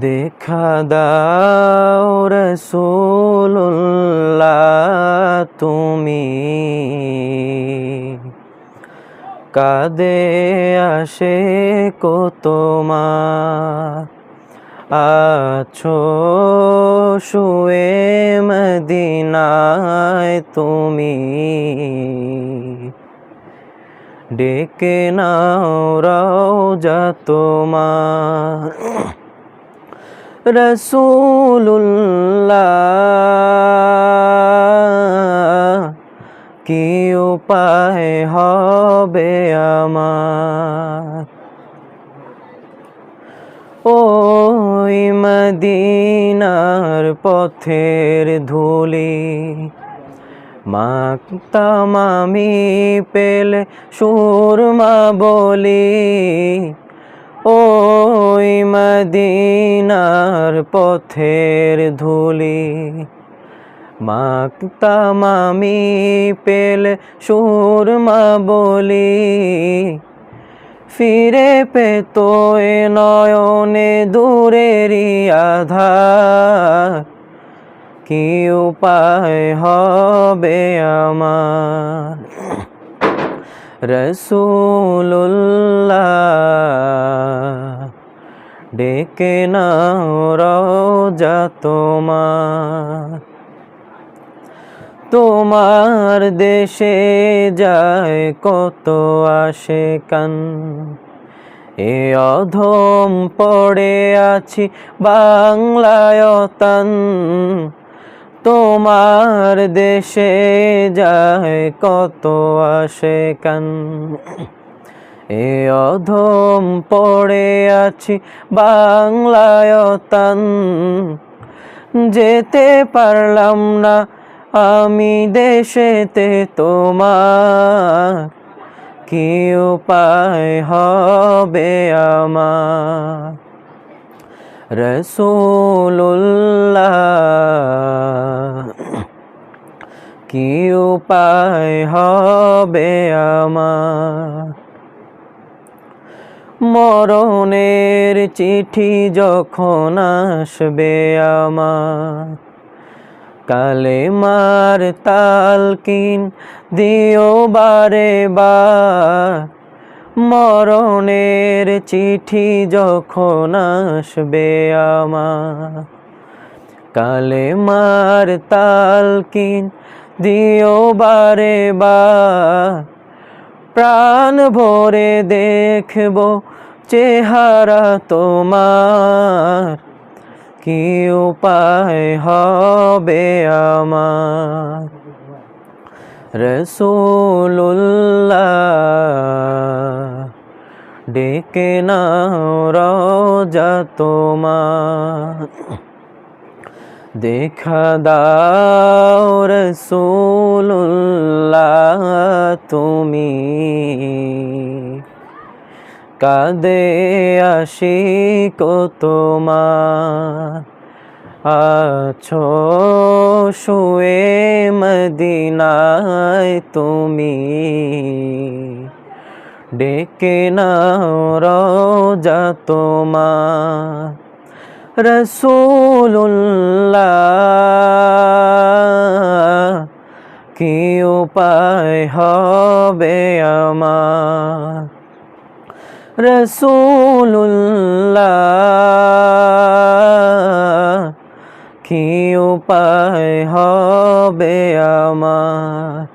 দেখা দাও রসুল্লাহ তুমি। কাদে আসে কো তোমার। আছো শুয়ে মদিনায় তুমি। ডেকে নাও রাও যা তোমার। রসুল্লাহ কি উপায় হবে আমার? ওই মদিনার পথের ধুলি মাকতাম আমি পেলে সুরমা বলি। ওই মদিনার পথের ধুলি। মাকতাম আমি পেলে সুরমা বলি। ফিরে পেত নয়নে দূরেরই আধার। কি উপায় হবে আমার? রসুল্লাহ ডেকে নাও রওজা তোমার। তোমার দেশে যায় কত আসে কান এ অধম পড়ে আছি বাংলায়তান তোমার দেশে যায় কত আসে কান? এ অধম পড়ে আছি বাংলায়তান যেতে পারলাম না আমি দেশেতে তোমার। কি উপায় হবে আমার? রসুল্লাহ কি উপায় হবে আমার? মরণের চিঠি যখন আসবে আমার কালে মার তালকিন দিও বারে বার। মরণের চিঠি যখন আসবে আমার, কালে মার তালকিন দিও বারে বা প্রাণ ভরে দেখব চেহারা তোমার, কি উপায় হবে আমার? রসুল্লাহ ডেকে নাও রওজা তোমার। দেখা দাও রসুল্লাহ তুমি। কাদে আসি কো তোমার। আছো শুয়ে মদিনায় তুমি। ডেকে নাও রওজা তোমার। রসুল্লাহ কি উপায় হবে আমার? রসুল্লাহ কি উপায় হবে আমার?